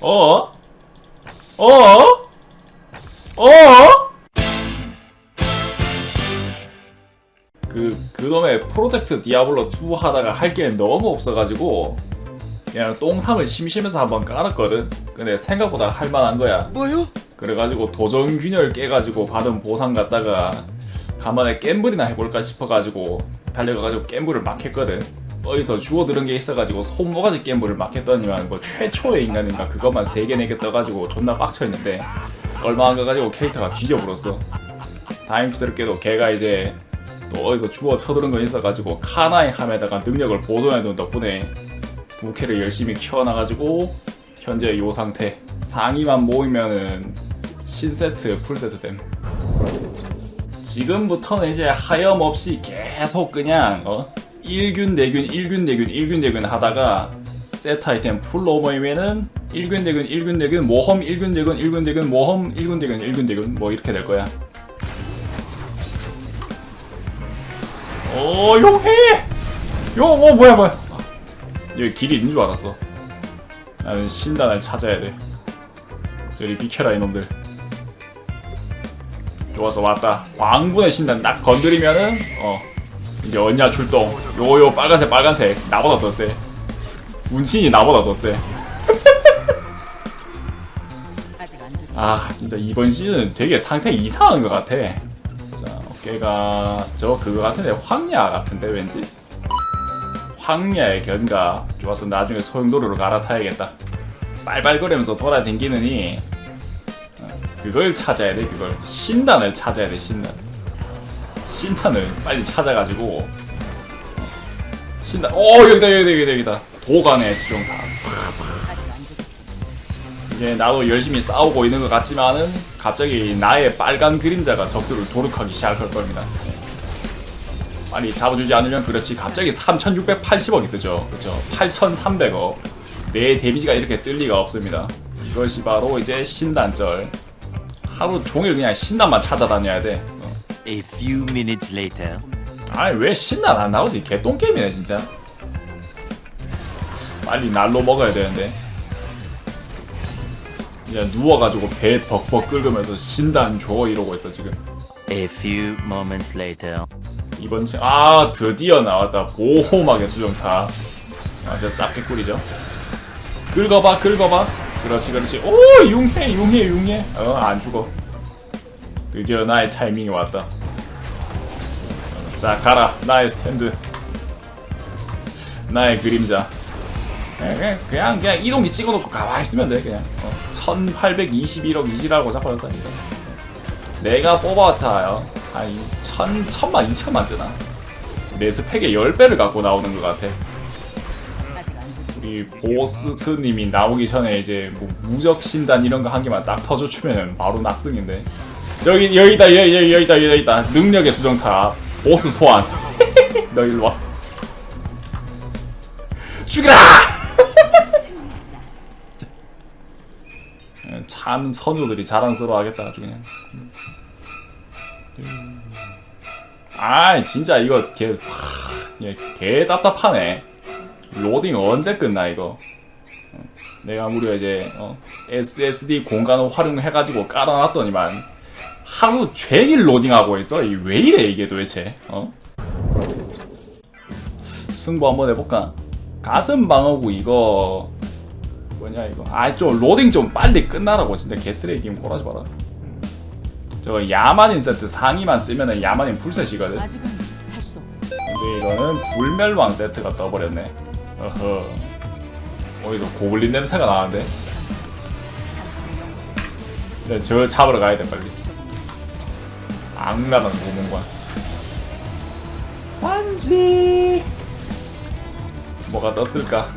어? 어? 어? 그, 그놈의 프로젝트 디아블로 2 하다가 할 게 너무 없어가지고 그냥 똥삼을 심심해서 한번 깔았거든. 근데 생각보다 할만한 거야. 뭐요? 그래가지고 도전 균열 깨가지고 받은 보상 갖다가 간만에 겜블이나 해볼까 싶어가지고 달려가가지고 겜블을 막 했거든. 어디서 주워 들은 게 있어가지고 손모가지 겜블을 막 했더니만 뭐 최초의 인간인가 그것만 3개 4개 떠가지고 존나 빡쳐있는데 얼마 안 가가지고 캐릭터가 뒤져버렸어. 다행스럽게도 걔가 이제 또 어디서 주워 쳐들은 거 있어가지고 카나의 함에다가 능력을 보존해둔 덕분에 부캐를 열심히 키워놔가지고 현재 요 상태 상위만 모이면은 신세트 풀세트 됨 지금부터는 이제 하염없이 계속 그냥 어 1균 내균 1균 내균 1균 내균 하다가 세트 아이템 풀로 모이면은 1균 내균 1균 내균 모험 1균 내균 1균 내균 모험 1균 내균 1균 내균 뭐 이렇게 될 거야 오 용해 용 어 뭐야 뭐야 아, 여기 길이 있는 줄 알았어 나는 신단을 찾아야 돼. 저리 비켜라 이놈들. 좋아서 왔다. 왕분의 신단 딱 건드리면은 어 이제 언냐 출동. 요요 빨간색 빨간색 나보다 더 세. 분신이 나보다 더 세. 아직 안 죽. 아 진짜 이번 시즌 되게 상태 이상한 것 같아. 자 어깨가 저 그거 같은데 황야 같은데 왠지. 황야의 견가 좋아서 나중에 소용도로로 갈아타야겠다. 빨빨거리면서 돌아다니느니 어, 그걸 찾아야 돼 그걸 신단을 찾아야 돼 신단. 신단을 빨리 찾아가지고 어, 신단. 오 여기다 여기다 여기다 여기다 도관의 수정탑. 이제 나도 열심히 싸우고 있는 것 같지만은 갑자기 나의 빨간 그림자가 적들을 도륙하기 시작할 겁니다. 빨리 잡아주지 않으면 그렇지 갑자기 3,680억이 뜨죠. 그렇죠. 8,300억. 내 데미지가 이렇게 뜰 리가 없습니다. 이것이 바로 이제 신단절. 하루 종일 그냥 신단만 찾아다녀야 돼. 어. A few minutes later. 아니 왜 신난 안 나오지? 개똥 게임이네 진짜. 빨리 날로 먹어야 되는데. 그냥 누워가지고 배 벅벅 끓으면서 신단 줘 이러고 있어 지금. A few moments later. 이번 층, 아 드디어 나왔다 보호막의 수정탑. 아저 싹게 꿀이죠. 긁어봐 긁어봐. 그렇지 그렇지. 오 융해 융해 융해. 어안 죽어. 드디어 나의 타이밍이 왔다. 자 가라 나의 스탠드. 나의 그림자. 그냥 그냥, 그냥 이동기 찍어놓고 가만히 있으면 돼 그냥. 어, 1821억 이지라고 잡아줬다 진짜. 내가 뽑아왔자요. 한 천, 천만, 이천만 뜨나? 내 스펙의 10배를 갖고 나오는 것 같아. 우리 보스 스님이 나오기 전에 이제 뭐 무적 신단 이런 거 한 개만 딱 터져주면은 바로 낙승인데. 저기, 여기다, 여기, 여기, 여기다, 여기 있다. 능력의 수정탑. 보스 소환. 너 일로 와. 죽여라! 참 선우들이 자랑스러워하겠다 아주 그냥. 아 진짜 이거 개, 하, 얘, 개 답답하네 로딩 언제 끝나 이거 어, 내가 무려 이제 어, SSD 공간을 활용해가지고 깔아놨더니만 하루 종일 로딩하고 있어? 이 왜 이래 이게 도대체? 어? 승부 한번 해볼까? 가슴 방어구 이거 뭐냐 이거? 아 좀 로딩 좀 빨리 끝나라고 진짜 개쓰레기 게임 고라지 마라. 저 야만인 세트 상위만 뜨면은 야만인 풀셋이거든. 아직은 살 수 없어. 근데 이거는 불멸왕 세트가 떠버렸네. 어허. 어디서 고블린 냄새가 나는데? 네, 저 잡으러 가야 돼 빨리 악랄한 고문관. 반지! 뭐가 떴을까?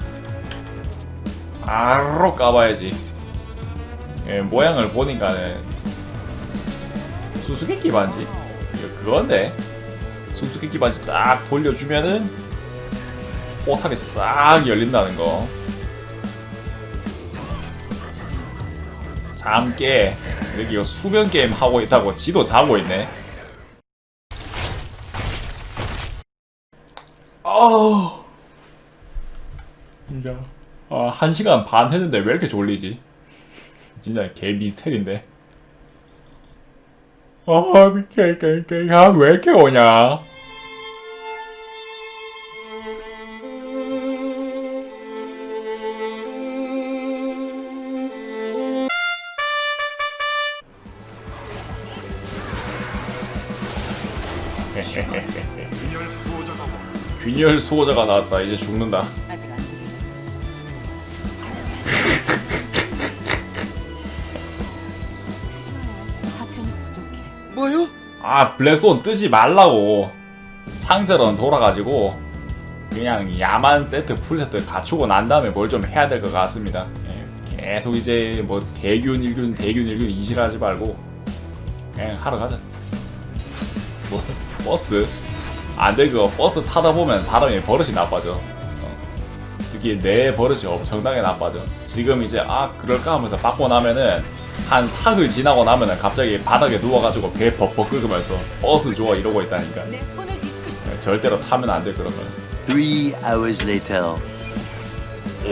바로 까봐야지. 예, 모양을 보니까는 수수께끼 반지. 그건데? 수수께끼 반지 딱 돌려주면은 포탈이 싹 열린다는 거. 잠 깨 여기 이거 수면 게임 하고 있다고 지도 자고 있네. 아우 진짜 아 한 시간 반 했는데 왜 이렇게 졸리지? 진짜 개 미스테리인데. 아 미치겠게 야왜 이렇게 오냐? 균열 수호자가 나왔다. 이제 죽는다. 아직 안. 파편이 부족해. 아 블랙스온 뜨지 말라고 상자론 돌아가지고 그냥 야만 세트 풀세트 갖추고 난 다음에 뭘 좀 해야 될 것 같습니다 예, 계속 이제 뭐 대균 일균 대균 일균 이질하지 말고 그냥 하러 가자 뭐 버스 안돼 그거 버스 타다 보면 사람이 버릇이 나빠져. 어. 특히 내 버릇이 엄청나게 나빠져. 지금 이제 아 그럴까 하면서 받고 나면은 한 사흘 지나고 나면은 갑자기 바닥에 누워가지고 배 벅벅 끓으면서 버스 좋아 이러고 있다니까. 수 절대로 타면 안 돼 그런 거 Three hours later.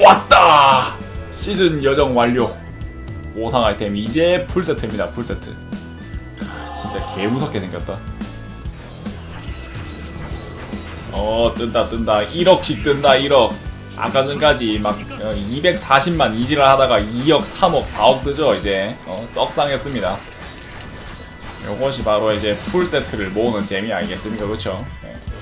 왔다! 시즌 여정 완료. 보상 아이템 이제 풀세트입니다 풀세트. 진짜 개 무섭게 생겼다 어 뜬다 뜬다. 1억씩 뜬다 1억. 아까 전까지 막 240만 이지를 하다가 2억 3억 4억 뜨죠 이제. 어, 떡상했습니다. 요것이 바로 이제 풀세트를 모으는 재미 아니겠습니까? 그렇죠?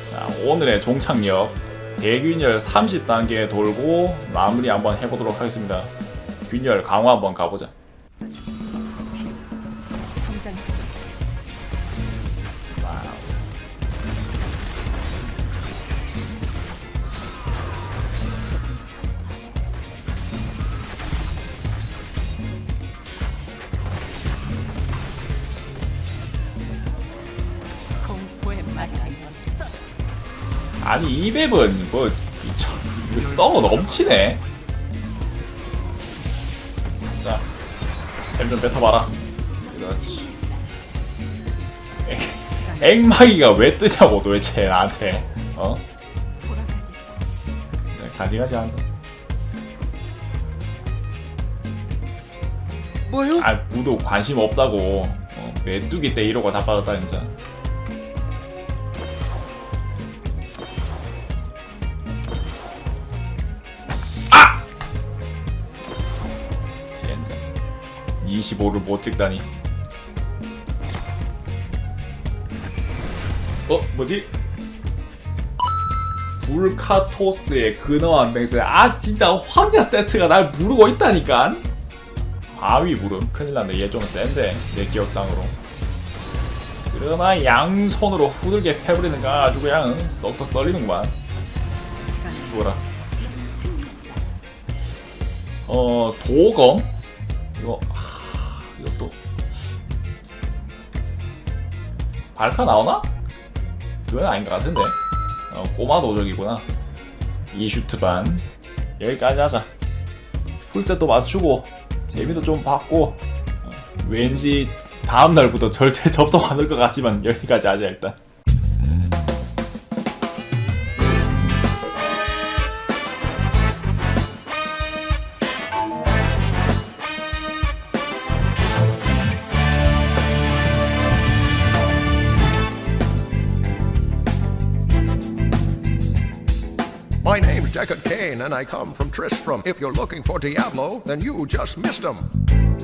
자 오늘의 종착역. 대균열 30단계 돌고 마무리 한번 해보도록 하겠습니다. 균열 강화 한번 가보자. 성장. 아니 이 맵은 뭐이 참, 이거 서버 넘치네. 자 템 좀 뱉어봐라. 그렇지. 엥- 앵마기가 왜 뜨냐고 도대체 나한테. 어? 네, 가지가지 한다 뭐요? 아 무도 관심 없다고. 어, 메뚜기 때 이러고 다 빠졌다 진짜 25를 못 찍다니. 어? 뭐지? 불카토스의 근어한 맹세. 아 진짜 황야 세트가 날 부르고 있다니까 바위 부름. 큰일 났네. 얘 좀 센데 내 기억상으로. 그러나 양손으로 후들게 패버리는 거 아주 그냥 썩썩 썰리는구만. 죽어라. 어 도검? 이거 하, 이것도. 발카 나오나? 그건 아닌 것 같은데. 어, 꼬마 도적이구나. 이 슈트 반. 여기까지 하자. 풀셋도 맞추고 재미도 좀 봤고 어, 왠지 다음 날부터 절대 접속 안 할 것 같지만 여기까지 하자 일단. Deckard Kane, and I come from Tristram. If you're looking for Diablo, then you just missed him.